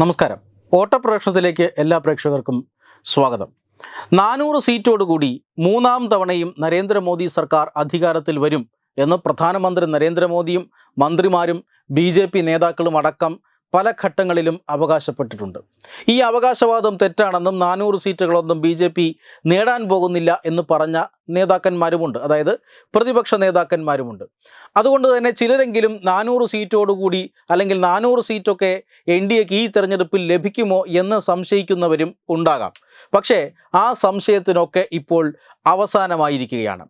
നമസ്കാരം. ഓട്ടപ്രേക്ഷണത്തിലേക്ക് എല്ലാ പ്രേക്ഷകർക്കും സ്വാഗതം. നാനൂറ് സീറ്റോടുകൂടി മൂന്നാം തവണയും നരേന്ദ്രമോദി സർക്കാർ അധികാരത്തിൽ വരും എന്ന് പ്രധാനമന്ത്രി നരേന്ദ്രമോദിയും മന്ത്രിമാരും ബി ജെ പി നേതാക്കളും അടക്കം പല ഘട്ടങ്ങളിലും അവകാശപ്പെട്ടിട്ടുണ്ട്. ഈ അവകാശവാദം തെറ്റാണെന്നും നാനൂറ് സീറ്റുകളൊന്നും ബി ജെ പി നേടാൻ പോകുന്നില്ല എന്ന് പറഞ്ഞ നേതാക്കന്മാരുമുണ്ട്. അതായത് പ്രതിപക്ഷ നേതാക്കന്മാരുമുണ്ട്. അതുകൊണ്ട് തന്നെ ചിലരെങ്കിലും നാനൂറ് സീറ്റോടുകൂടി അല്ലെങ്കിൽ നാനൂറ് സീറ്റൊക്കെ എൻ ഡി എക്ക് ഈ തെരഞ്ഞെടുപ്പിൽ ലഭിക്കുമോ എന്ന് സംശയിക്കുന്നവരും ഉണ്ടാകാം. പക്ഷേ ആ സംശയത്തിനൊക്കെ ഇപ്പോൾ അവസാനമായിരിക്കുകയാണ്.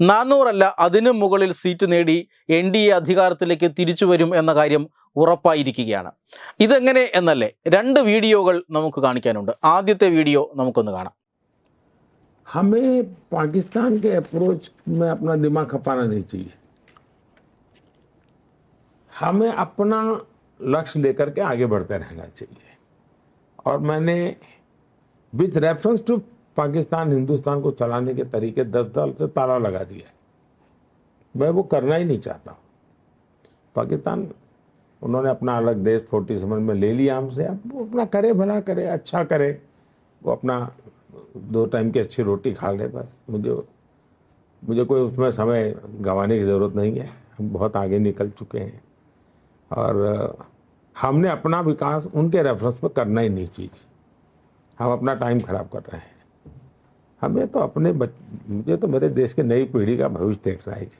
നാനൂറല്ല അതിനു മുകളിൽ സീറ്റ് നേടി എൻ ഡി എ അധികാരത്തിലേക്ക് തിരിച്ചു വരും എന്ന കാര്യം ഉറപ്പായിരിക്കുകയാണ് ഇതെങ്ങനെ എന്നല്ലേ രണ്ട് വീഡിയോകൾ നമുക്ക് കാണിക്കാനുണ്ട് ആദ്യത്തെ വീഡിയോ നമുക്കൊന്ന് കാണാം हमें पाकिस्तान के अप्रोच में अपना दिमाग खपाना नहीं चाहिए हमें अपना लक्ष्य लेकर के आगे बढ़ते रहना चाहिए और मैंने with reference to Pakistan Hindustan को चलाने के तरीके दस साल से ताला लगा दिया मैं वो करना ही नहीं चाहता पाकिस्तान उन्होंने अपना अलग देश फोर्टी सेवन में ले लिया हमसे। अब वो अपना करे, भला करे अच्छा करे। वो अपना दो टाइम की अच्छी रोटी खा ले बस। मुझे मुझे कोई उसमें समय गंवाने की ज़रूरत नहीं है। हम बहुत आगे निकल चुके हैं। और, हमने अपना विकास उनके रेफरेंस पर करना ही नहीं चीज़। हम अपना टाइम खराब कर रहे हैं। हमें तो अपने बच, मुझे तो मेरे देश के नई पीढ़ी का भविष्य देख रहा है जी।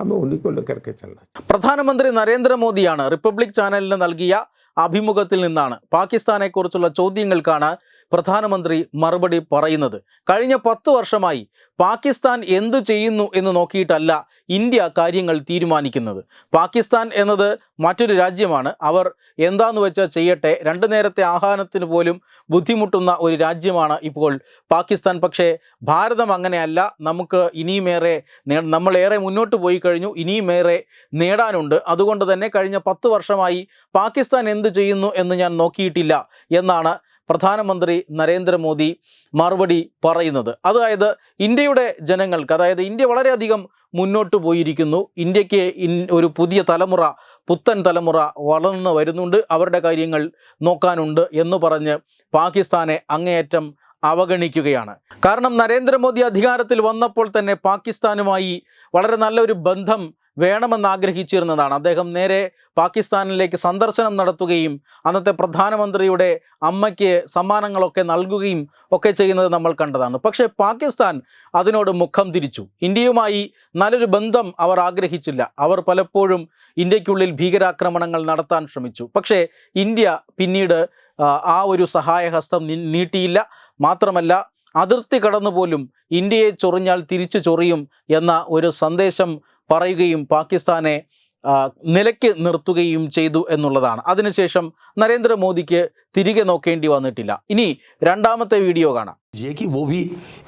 हमें उन्हीं को लेकर के चलना चाहिए പ്രധാനമന്ത്രി നരേന്ദ്രമോദിയാണ് റിപ്പബ്ലിക് ചാനലിന് നൽകിയ അഭിമുഖത്തിൽ നിന്നാണ് പാകിസ്ഥാനെക്കുറിച്ചുള്ള ചോദ്യങ്ങൾക്കാണ് പ്രധാനമന്ത്രി മറുപടി പറയുന്നത് കഴിഞ്ഞ പത്ത് വർഷമായി പാകിസ്ഥാൻ എന്തു ചെയ്യുന്നു എന്ന് നോക്കിയിട്ടല്ല ഇന്ത്യ കാര്യങ്ങൾ തീരുമാനിക്കുന്നത്. പാകിസ്ഥാൻ എന്നത് മറ്റൊരു രാജ്യമാണ്. അവർ എന്താന്ന് വെച്ചാൽ ചെയ്യട്ടെ രണ്ടു നേരത്തെ ആഹാരത്തിന് പോലും ബുദ്ധിമുട്ടുന്ന ഒരു രാജ്യമാണ് ഇപ്പോൾ പാകിസ്ഥാൻ. പക്ഷേ ഭാരതം അങ്ങനെയല്ല. നമുക്ക് ഇനിയുമേറെ നമ്മളേറെ മുന്നോട്ട് പോയി കഴിഞ്ഞു. ഇനിയുമേറെ നേടാനുണ്ട്. അതുകൊണ്ട് തന്നെ കഴിഞ്ഞ പത്ത് വർഷമായി പാകിസ്ഥാൻ എന്ത് ചെയ്യുന്നു എന്ന് ഞാൻ നോക്കിയിട്ടില്ല എന്നാണ് പ്രധാനമന്ത്രി നരേന്ദ്രമോദി മറുപടി പറയുന്നത്. അതായത് ഇന്ത്യയുടെ ജനങ്ങൾക്ക് അതായത് ഇന്ത്യ വളരെയധികം മുന്നോട്ട് പോയിരിക്കുന്നു. ഇന്ത്യയ്ക്ക് ഒരു പുതിയ തലമുറ പുത്തൻ തലമുറ വളർന്നു വരുന്നുണ്ട്. അവരുടെ കാര്യങ്ങൾ നോക്കാനുണ്ട് എന്ന് പറഞ്ഞ് പാകിസ്ഥാനെ അങ്ങേയറ്റം അവഗണിക്കുകയാണ്. കാരണം നരേന്ദ്രമോദി അധികാരത്തിൽ വന്നപ്പോൾ തന്നെ പാകിസ്ഥാനുമായി വളരെ നല്ലൊരു ബന്ധം വേണമെന്ന് ആഗ്രഹിച്ചിരുന്നതാണ്. അദ്ദേഹം നേരെ പാകിസ്ഥാനിലേക്ക് സന്ദർശനം നടത്തുകയും അന്നത്തെ പ്രധാനമന്ത്രിയുടെ അമ്മയ്ക്ക് സമ്മാനങ്ങളൊക്കെ നൽകുകയും ഒക്കെ ചെയ്യുന്നത് നമ്മൾ കണ്ടതാണ്. പക്ഷേ പാകിസ്ഥാൻ അതിനോട് മുഖം തിരിച്ചു. ഇന്ത്യയുമായി നല്ലൊരു ബന്ധം അവർ ആഗ്രഹിച്ചില്ല. അവർ പലപ്പോഴും ഇന്ത്യക്കുള്ളിൽ ഭീകരാക്രമണങ്ങൾ നടത്താൻ ശ്രമിച്ചു. പക്ഷേ ഇന്ത്യ പിന്നീട് ആ, ആ ഒരു സഹായഹസ്തം നീട്ടിയില്ല. മാത്രമല്ല അതിർത്തി കടന്നുപോലും ഇന്ത്യയെ ചൊറിഞ്ഞാൽ തിരിച്ചു ചൊറിയും എന്ന ഒരു സന്ദേശം പറയുകയും പാകിസ്ഥാനെ ആ, നിലയ്ക്ക് നിർത്തുകയും ചെയ്തു എന്നുള്ളതാണ് അതിനുശേഷം നരേന്ദ്രമോദിക്ക് തിരികെ നോക്കേണ്ടി വന്നിട്ടില്ല ഇനി രണ്ടാമത്തെ വീഡിയോ കാണാം ये कि वो भी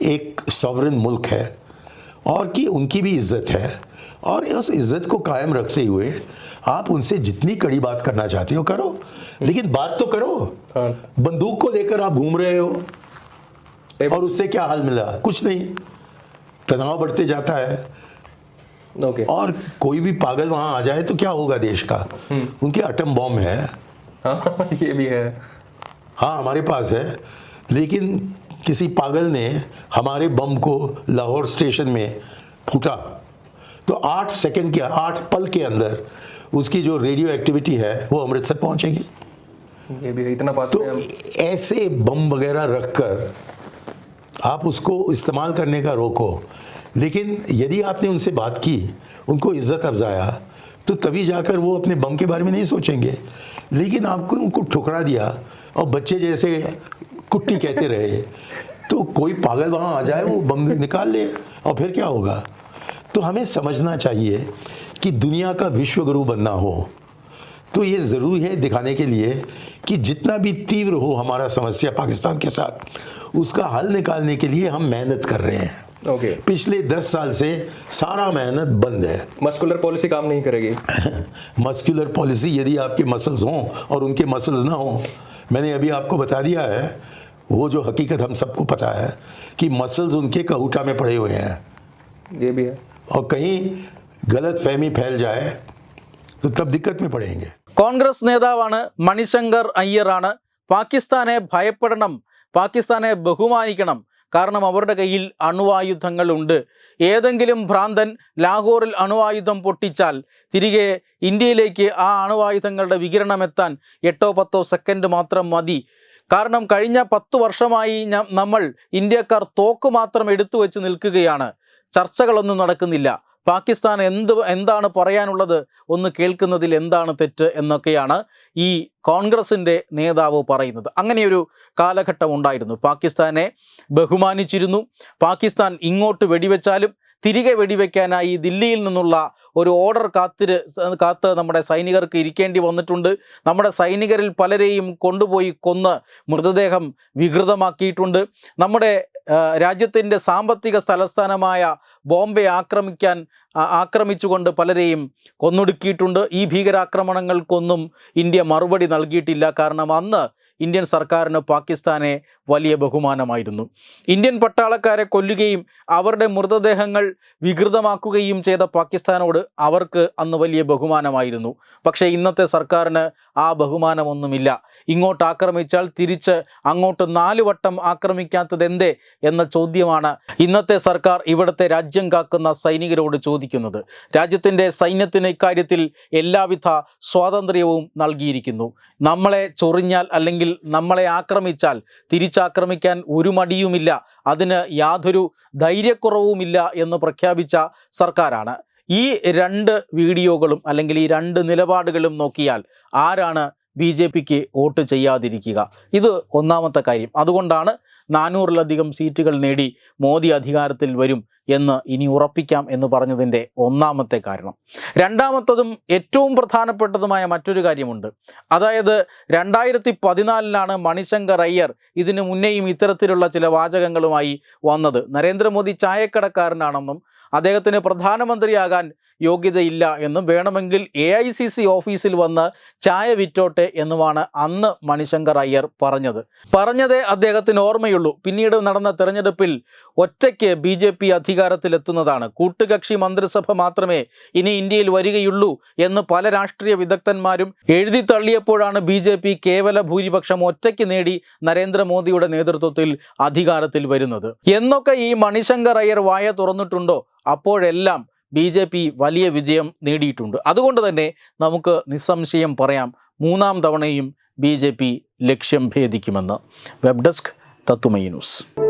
एक सॉवरन मुल्क है और कि उनकी भी इज्जत है और उस इज्जत को कायम रखते हुए आप उनसे जितनी कड़ी बात करना चाहते हो करो लेकिन बात तो करो बंदूक को लेकर आप घूम रहे हो और उससे क्या हाल मिला कुछ नहीं तनाव बढ़ते जाता है ओके और कोई भी पागल वहाँ आ जाए तो क्या होगा देश का? उनके अटम बॉम्ब है। हाँ ये भी है। हाँ हमारे पास है। लेकिन किसी पागल ने हमारे बम को लाहौर स्टेशन में फूटा। तो आठ सेकंड के आठ पल के अंदर उसकी जो रेडियो एक्टिविटी है वो अमृतसर पहुंचेगी। ये भी है इतना पास तो हम ऐसे बम वगैरह रखकर आप उसको इस्तेमाल करने का रोको। लेकिन यदि आपने उनसे बात की, उनको इज़्ज़त अफजाया तो तभी जाकर वो अपने बम के बारे में नहीं सोचेंगे। लेकिन आपको उनको ठुकरा दिया और बच्चे जैसे कुट्टी कहते रहे तो कोई पागल वहाँ आ जाए, वो बम निकाल ले और फिर क्या होगा? तो हमें समझना चाहिए कि दुनिया का विश्वगुरु बनना हो तो ये ज़रूरी है दिखाने के लिए कि जितना भी तीव्र हो हमारा समस्या पाकिस्तान के साथ, उसका हल निकालने के लिए हम मेहनत कर रहे हैं। ओके पिछले दस साल से सारा मेहनत बंद है मस्कुलर पॉलिसी काम नहीं करेगी मस्कुलर पॉलिसी यदि आपके मसल्स हों और उनके मसल्स ना हों मैंने अभी आपको बता दिया है वो जो हकीकत हम सबको पता है कि मसल्स उनके कहूटा में पड़े हुए हैं ये भी है और कहीं गलत फहमी फैल जाए तो तब दिक्कत में पड़ेंगे കോൺഗ്രസ് നേതാവാണ് മണിശങ്കർ അയ്യറാണ് പാകിസ്ഥാനെ ഭയപ്പെടണം പാകിസ്ഥാനെ ബഹുമാനിക്കണം കാരണം അവരുടെ കയ്യിൽ അണുവായുധങ്ങളുണ്ട് ഏതെങ്കിലും ഭ്രാന്തൻ ലാഹോറിൽ അണുവായുധം പൊട്ടിച്ചാൽ തിരികെ ഇന്ത്യയിലേക്ക് ആ അണുവായുധങ്ങളുടെ വികിരണം എത്താൻ എട്ടോ പത്തോ സെക്കൻഡ് മാത്രം മതി. കാരണം കഴിഞ്ഞ പത്ത് വർഷമായി നമ്മൾ ഇന്ത്യക്കാർ തോക്ക് മാത്രം എടുത്തു വെച്ച് നിൽക്കുകയാണ്. ചർച്ചകളൊന്നും നടക്കുന്നില്ല. പാകിസ്ഥാൻ എന്ത് എന്താണ് പറയാനുള്ളത്? ഒന്ന് കേൾക്കുന്നതിൽ എന്താണ് തെറ്റ് എന്നൊക്കെയാണ് ഈ കോൺഗ്രസിന്റെ നേതാവ് പറയുന്നത്. അങ്ങനെയൊരു കാലഘട്ടം ഉണ്ടായിരുന്നു. പാകിസ്ഥാനെ ബഹുമാനിച്ചിരുന്നു. പാകിസ്ഥാൻ ഇങ്ങോട്ട് വെടിവെച്ചാലും തിരികെ വെടിവെക്കാനായി ദില്ലിയിൽ നിന്നുള്ള ഒരു ഓർഡർ കാത്തിര് കാത്ത് നമ്മുടെ സൈനികർക്ക് ഇരിക്കേണ്ടി വന്നിട്ടുണ്ട്. നമ്മുടെ സൈനികരിൽ പലരെയും കൊണ്ടുപോയി കൊന്ന് മൃതദേഹം വികൃതമാക്കിയിട്ടുണ്ട്. നമ്മുടെ രാജ്യത്തിന്റെ സാമ്പത്തിക തലസ്ഥാനമായ ബോംബെ ആക്രമിക്കാൻ ആക്രമിച്ചുകൊണ്ട് പലരെയും കൊന്നൊടുക്കിയിട്ടുണ്ട്. ഈ ഭീകരാക്രമണങ്ങൾക്കൊന്നും ഇന്ത്യ മറുപടി നൽകിയിട്ടില്ല. കാരണം അന്ന് ഇന്ത്യൻ സർക്കാരിന് പാകിസ്ഥാനെ വലിയ ബഹുമാനമായിരുന്നു. ഇന്ത്യൻ പട്ടാളക്കാരെ കൊല്ലുകയും അവരുടെ മൃതദേഹങ്ങൾ വികൃതമാക്കുകയും ചെയ്ത പാകിസ്ഥാനോട് അവർക്ക് അന്ന് വലിയ ബഹുമാനമായിരുന്നു. പക്ഷേ ഇന്നത്തെ സർക്കാരിന് ആ ബഹുമാനമൊന്നുമില്ല. ഇങ്ങോട്ട് ആക്രമിച്ചാൽ തിരിച്ച് അങ്ങോട്ട് നാല് വട്ടം ആക്രമിക്കാത്തത് എന്തേ എന്ന ചോദ്യമാണ് ഇന്നത്തെ സർക്കാർ ഇവിടുത്തെ രാജ്യം കാക്കുന്ന സൈനികരോട് ചോദിക്കുന്നത്. രാജ്യത്തിന്റെ സൈന്യത്തിന് ഇക്കാര്യത്തിൽ എല്ലാവിധ സ്വാതന്ത്ര്യവും നൽകിയിരിക്കുന്നു. നമ്മളെ ചൊറിഞ്ഞാൽ അല്ലെങ്കിൽ നമ്മളെ ആക്രമിച്ചാൽ തിരിച്ചാക്രമിക്കാൻ ഒരു മടിയുമില്ല. അതിന് യാതൊരു ധൈര്യക്കുറവുമില്ല എന്ന് പ്രഖ്യാപിച്ച സർക്കാരാണ്. ഈ രണ്ട് വീഡിയോകളും അല്ലെങ്കിൽ ഈ രണ്ട് നിലപാടുകളും നോക്കിയാൽ ആരാണ് ബി ജെ പിക്ക് വോട്ട് ചെയ്യാതിരിക്കുക? ഇത് ഒന്നാമത്തെ കാര്യം. അതുകൊണ്ടാണ് നാനൂറിലധികം സീറ്റുകൾ നേടി മോദി അധികാരത്തിൽ വരും എന്ന് ഇനി ഉറപ്പിക്കാം എന്ന് പറഞ്ഞതിന്റെ ഒന്നാമത്തെ കാരണം. രണ്ടാമത്തതും ഏറ്റവും പ്രധാനപ്പെട്ടതുമായ മറ്റൊരു കാര്യമുണ്ട്. അതായത് രണ്ടായിരത്തി പതിനാലിലാണ് മണിശങ്കർ അയ്യർ ഇതിനു മുന്നേയും ഇത്തരത്തിലുള്ള ചില വാചകങ്ങളുമായി വന്നത്. നരേന്ദ്രമോദി ചായക്കടക്കാരനാണെന്നും അദ്ദേഹത്തിന് പ്രധാനമന്ത്രിയാകാൻ യോഗ്യതയില്ല എന്നും വേണമെങ്കിൽ എ ഐ സി സി ഓഫീസിൽ വന്ന് ചായ വിറ്റോട്ടെ എന്നുമാണ് അന്ന് മണിശങ്കർ അയ്യർ പറഞ്ഞത്. പറഞ്ഞതേ അദ്ദേഹത്തിന് ഓർമ്മയുള്ളൂ. പിന്നീട് നടന്ന തെരഞ്ഞെടുപ്പിൽ ഒറ്റയ്ക്ക് ബി ജെ പി അധികാരത്തിലെത്തുന്നതാണ്. കൂട്ടുകക്ഷി മന്ത്രിസഭ മാത്രമേ ഇനി ഇന്ത്യയിൽ വരികയുള്ളൂ എന്ന് പല രാഷ്ട്രീയ വിദഗ്ധന്മാരും എഴുതി തള്ളിയപ്പോഴാണ് ബി ജെ പി കേവല ഭൂരിപക്ഷം ഒറ്റയ്ക്ക് നേടി നരേന്ദ്രമോദിയുടെ നേതൃത്വത്തിൽ അധികാരത്തിൽ വരുന്നത്. എന്നൊക്കെ ഈ മണിശങ്കർ അയ്യർ വായ തുറന്നിട്ടുണ്ടോ? അപ്പോഴെല്ലാം ബി ജെ പി വലിയ വിജയം നേടിയിട്ടുണ്ട്. അതുകൊണ്ട് തന്നെ നമുക്ക് നിസ്സംശയം പറയാം മൂന്നാം തവണയും ബി ജെ പി ലക്ഷ്യം ഭേദിക്കുമെന്ന്. വെബ് ഡെസ്ക് തത്തുമൈ ന്യൂസ്.